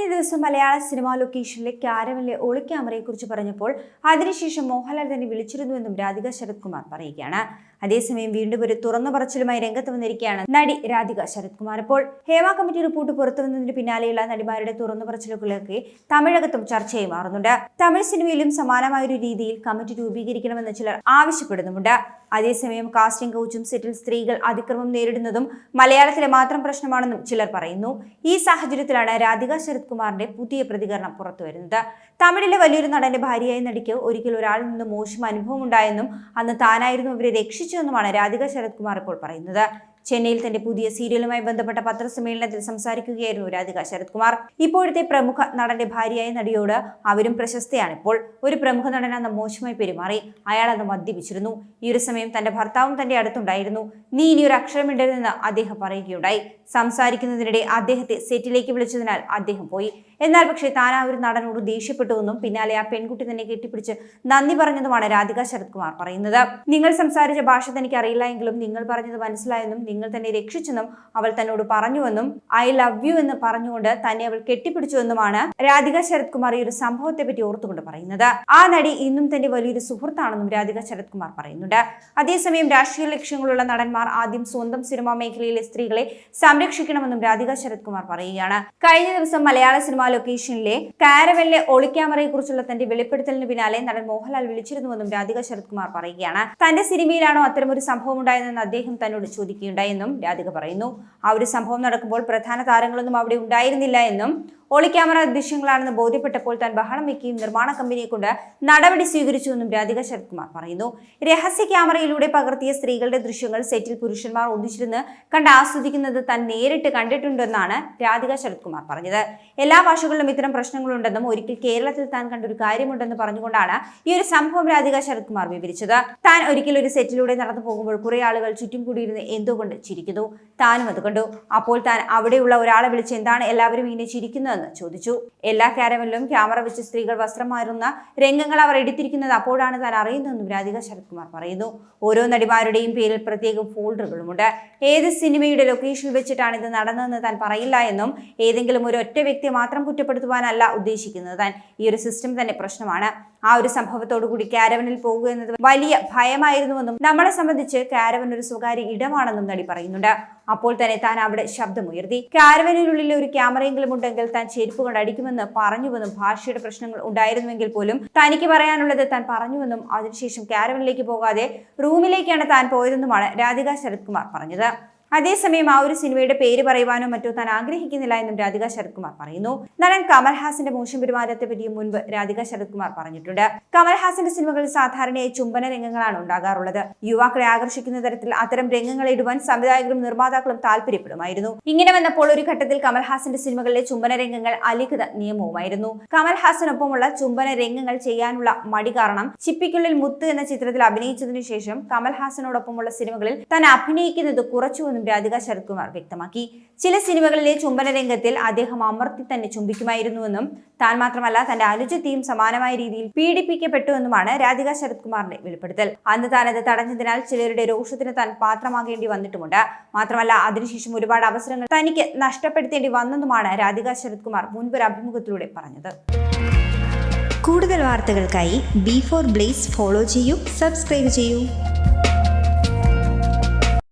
കഴിഞ്ഞ ദിവസം മലയാള സിനിമാ ലൊക്കേഷനിലെ ക്യാരവനിലെ ഒളിക്യാമറയെക്കുറിച്ച് പറഞ്ഞപ്പോൾ അതിനുശേഷം മോഹൻലാൽ തന്നെ വിളിച്ചിരുന്നുവെന്നും രാധിക ശരത് കുമാർ പറയുകയാണ്. അതേസമയം വീണ്ടും ഒരു തുറന്ന പറച്ചിലുമായി രംഗത്ത് വന്നിരിക്കുകയാണ് നടി രാധിക ശരത് കുമാർ ഇപ്പോൾ ഹേമ കമ്മിറ്റി റിപ്പോർട്ട് പുറത്തു വന്നതിന് പിന്നാലെയുള്ള നടിമാരുടെ തുറന്നു പറച്ചിലുകളൊക്കെ തമിഴകത്തും ചർച്ചയായി മാറുന്നുണ്ട്. തമിഴ് സിനിമയിലും സമാനമായ ഒരു രീതിയിൽ കമ്മിറ്റി രൂപീകരിക്കണമെന്ന് ചിലർ ആവശ്യപ്പെടുന്നുമുണ്ട്. അതേസമയം കാസ്റ്റിംഗ് കൗച്ചും സെറ്റിൽ സ്ത്രീകൾ അതിക്രമം നേരിടുന്നതും മലയാളത്തിലെ മാത്രം പ്രശ്നമാണെന്നും ചിലർ പറയുന്നു. ഈ സാഹചര്യത്തിലാണ് രാധിക ശരത് കുമാറിന്റെ പുതിയ പ്രതികരണം പുറത്തുവരുന്നത്. തമിഴിലെ വലിയൊരു നടന്റെ ഭാര്യയായ നടിക്ക് ഒരിക്കൽ ഒരാളിൽ നിന്ന് മോശം അനുഭവം ഉണ്ടായെന്നും അന്ന് താനായിരുന്നു ഇവരെ രക്ഷിച്ചതെന്നുമാണ് രാധിക ശരത് കുമാർ ഇപ്പോൾ പറയുന്നത്. ചെന്നൈയിൽ തന്റെ പുതിയ സീരിയലുമായി ബന്ധപ്പെട്ട പത്രസമ്മേളനത്തിൽ സംസാരിക്കുകയായിരുന്നു രാധിക ശരത് കുമാർ ഇപ്പോഴത്തെ പ്രമുഖ നടന്റെ ഭാര്യയായ നടിയോട് അവരും പ്രശസ്തയാണ്. ഇപ്പോൾ ഒരു പ്രമുഖ നടൻ അന്ന് മോശമായി പെരുമാറി അയാൾ അന്ന് മദ്യപിച്ചിരുന്നു. ഈ ഒരു സമയം തന്റെ ഭർത്താവും തന്റെ അടുത്തുണ്ടായിരുന്നു. നീ ഇനി ഒരു അക്ഷരമിടരുതെന്ന് അദ്ദേഹം പറയുകയുണ്ടായി. സംസാരിക്കുന്നതിനിടെ അദ്ദേഹത്തെ സെറ്റിലേക്ക് വിളിച്ചതിനാൽ അദ്ദേഹം പോയി. എന്നാൽ പക്ഷേ താൻ ആ ഒരു നടനോട് ദേഷ്യപ്പെട്ടുവെന്നും പിന്നാലെ ആ പെൺകുട്ടി തന്നെ കെട്ടിപ്പിടിച്ച് നന്ദി പറഞ്ഞതുമാണ് രാധിക ശരത് കുമാർ പറയുന്നത്. നിങ്ങൾ സംസാരിച്ച ഭാഷ തനിക്ക് അറിയില്ല എങ്കിലും നിങ്ങൾ പറഞ്ഞത് മനസ്സിലായെന്നും നിങ്ങൾ തന്നെ രക്ഷിച്ചെന്നും അവൾ തന്നോട് പറഞ്ഞുവെന്നും ഐ ലവ് യു എന്ന് പറഞ്ഞുകൊണ്ട് തന്നെ അവൾ കെട്ടിപ്പിടിച്ചുവെന്നുമാണ് രാധിക ശരത് കുമാർ ഈ ഒരു സംഭവത്തെ പറ്റി ഓർത്തുകൊണ്ട് പറയുന്നത്. ആ നടി ഇന്നും തന്റെ വലിയൊരു സുഹൃത്താണെന്നും രാധിക ശരത് കുമാർ പറയുന്നുണ്ട്. അതേസമയം രാഷ്ട്രീയ ലക്ഷ്യങ്ങളുള്ള നടന്മാർ ആദ്യം സ്വന്തം സിനിമാ മേഖലയിലെ സ്ത്രീകളെ സംരക്ഷിക്കണമെന്നും രാധിക ശരത് കുമാർ പറയുകയാണ്. കഴിഞ്ഞ ദിവസം മലയാള സിനിമാ ലൊക്കേഷനിലെ കാരവലിലെ ഒളിക്യാമറയെ കുറിച്ചുള്ള തന്റെ വെളിപ്പെടുത്തലിന് പിന്നാലെ നടൻ മോഹൻലാൽ വിളിച്ചിരുന്നുവെന്നും രാധിക ശരത് കുമാർ പറയുകയാണ്. തന്റെ സിനിമയിലാണോ അത്തരമൊരു സംഭവം ഉണ്ടായതെന്ന് അദ്ദേഹം തന്നോട് ചോദിക്കുകയുണ്ടായെന്നും രാധിക പറയുന്നു. ആ ഒരു സംഭവം നടക്കുമ്പോൾ പ്രധാന താരങ്ങളൊന്നും അവിടെ ഉണ്ടായിരുന്നില്ല എന്നും ഒളിക്യാമറ ദൃശ്യങ്ങളാണെന്ന് ബോധ്യപ്പെട്ടപ്പോൾ താൻ ബഹളം വെക്കുകയും നിർമ്മാണ കമ്പനിയെ കൊണ്ട് നടപടി സ്വീകരിച്ചുവെന്നും രാധിക ശരത്കുമാർ പറയുന്നു. രഹസ്യ ക്യാമറയിലൂടെ പകർത്തിയ സ്ത്രീകളുടെ ദൃശ്യങ്ങൾ സെറ്റിൽ പുരുഷന്മാർ ഒന്നിച്ചിരുന്ന് കണ്ട് ആസ്വദിക്കുന്നത് താൻ നേരിട്ട് കണ്ടിട്ടുണ്ടെന്നാണ് രാധിക ശരത്കുമാർ പറഞ്ഞത്. എല്ലാ ഭാഷകളിലും ഇത്തരം പ്രശ്നങ്ങളുണ്ടെന്നും ഒരിക്കൽ കേരളത്തിൽ താൻ കണ്ടൊരു കാര്യമുണ്ടെന്ന് പറഞ്ഞുകൊണ്ടാണ് ഈ ഒരു സംഭവം രാധിക ശരത്കുമാർ വിവരിച്ചത്. താൻ ഒരിക്കൽ ഒരു സെറ്റിലൂടെ നടന്നു പോകുമ്പോൾ കുറെ ആളുകൾ ചുറ്റും കൂടിയിരുന്ന് എന്തുകൊണ്ട് ചിരിക്കുന്നു? താനും അത് കണ്ടു. അപ്പോൾ താൻ അവിടെയുള്ള ഒരാളെ വിളിച്ച് എന്താണ് എല്ലാവരും ഇങ്ങനെ ചിരിക്കുന്നതെന്ന് ചോദിച്ചു. എല്ലാ കാരവലിലും ക്യാമറ വെച്ച് സ്ത്രീകൾ വസ്ത്രം മാറുന്ന രംഗങ്ങൾ അവർ എടുത്തിരിക്കുന്നത് അപ്പോഴാണ് താൻ അറിയുന്നതെന്നും രാധിക ശരത് കുമാർ പറയുന്നു. ഓരോ നടിമാരുടെയും പേരിൽ പ്രത്യേകം ഫോൾഡറുകളുമുണ്ട്. ഏത് സിനിമയുടെ ലൊക്കേഷനിൽ വെച്ചിട്ടാണ് ഇത് നടന്നതെന്ന് താൻ പറയില്ല എന്നും ഏതെങ്കിലും ഒരു ഒറ്റ വ്യക്തിയെ മാത്രം കുറ്റപ്പെടുത്തുവാനല്ല ഉദ്ദേശിക്കുന്നത് താൻ. ഈ ഒരു സിസ്റ്റം തന്നെ പ്രശ്നമാണ്. ആ ഒരു സംഭവത്തോടു കൂടി കാരവനിൽ പോകുക എന്നത് വലിയ ഭയമായിരുന്നുവെന്നും നമ്മളെ സംബന്ധിച്ച് കാരവൻ ഒരു സ്വകാര്യ ഇടമാണെന്നും നടി പറയുന്നുണ്ട്. അപ്പോൾ തന്നെ താൻ അവിടെ ശബ്ദമുയർത്തി. കാരവനിനുള്ളിൽ ഒരു ക്യാമറയെങ്കിലും ഉണ്ടെങ്കിൽ താൻ ചെരുപ്പ് കൊണ്ട് അടിക്കുമെന്ന് പറഞ്ഞുവെന്നും ഭാഷയുടെ പ്രശ്നങ്ങൾ ഉണ്ടായിരുന്നുവെങ്കിൽ പോലും തനിക്ക് പറയാനുള്ളത് താൻ പറഞ്ഞുവെന്നും അതിനുശേഷം കാരവനിലേക്ക് പോകാതെ റൂമിലേക്കാണ് താൻ പോയതെന്നുമാണ് രാധിക ശരത് കുമാർ പറഞ്ഞത്. അതേസമയം ആ ഒരു സിനിമയുടെ പേര് പറയുവാനോ മറ്റോ താൻ ആഗ്രഹിക്കുന്നില്ല എന്നും രാധിക ശരത്കുമാർ പറയുന്നു. നടൻ കമൽഹാസിന്റെ മോശം പെരുമാറ്റത്തെ പറ്റിയും മുൻപ് രാധിക ശരത്കുമാർ പറഞ്ഞിട്ടുണ്ട്. കമൽഹാസിന്റെ സിനിമകളിൽ സാധാരണയായി ചുംബന രംഗങ്ങളാണ് ഉണ്ടാകാറുള്ളത്. യുവാക്കളെ ആകർഷിക്കുന്ന തരത്തിൽ അത്തരം രംഗങ്ങളെ ഇടുവാൻ സംവിധായകരും നിർമ്മാതാക്കളും താല്പര്യപ്പെടുമായിരുന്നു. ഇങ്ങനെ വന്നപ്പോൾ ഒരു ഘട്ടത്തിൽ കമൽഹാസന്റെ സിനിമകളിലെ ചുംബന രംഗങ്ങൾ അലിഖിത നിയമവുമായിരുന്നു. കമൽഹാസനൊപ്പമുള്ള ചുംബന രംഗങ്ങൾ ചെയ്യാനുള്ള മടി കാരണം ചിപ്പിക്കുള്ളിൽ മുത്ത് എന്ന ചിത്രത്തിൽ അഭിനയിച്ചതിനു ശേഷം കമൽഹാസനോടൊപ്പമുള്ള സിനിമകളിൽ താൻ അഭിനയിക്കുന്നത് കുറച്ചുവെന്നും രാധിക ശരത് കുമാർ വ്യക്തമാക്കി. ചില സിനിമകളിലെ ചുംബന രംഗത്തിൽ അദ്ദേഹം അമർത്തി തന്നെ ചുംബിക്കുമായിരുന്നുവെന്നും താൻ മാത്രമല്ല തന്റെ അനുജത്തെയും സമാനമായ രീതിയിൽ പീഡിപ്പിക്കപ്പെട്ടുവെന്നുമാണ് രാധിക ശരത് കുമാറിന്റെ വെളിപ്പെടുത്തൽ. അന്ന് താൻ അത് തടഞ്ഞതിനാൽ ചിലരുടെ രോഷത്തിന് താൻ പാത്രമാകേണ്ടി വന്നിട്ടുമുണ്ട്. മാത്രമല്ല അതിനുശേഷം ഒരുപാട് അവസരങ്ങൾ തനിക്ക് നഷ്ടപ്പെടുത്തേണ്ടി വന്നെന്നുമാണ് രാധിക ശരത് കുമാർ മുൻപൊരു അഭിമുഖത്തിലൂടെ പറഞ്ഞത്. കൂടുതൽ വാർത്തകൾക്കായി ബി ഫോർ ബ്ലേസ് ഫോളോ ചെയ്യൂ സബ്സ്ക്രൈബ് ചെയ്യൂ.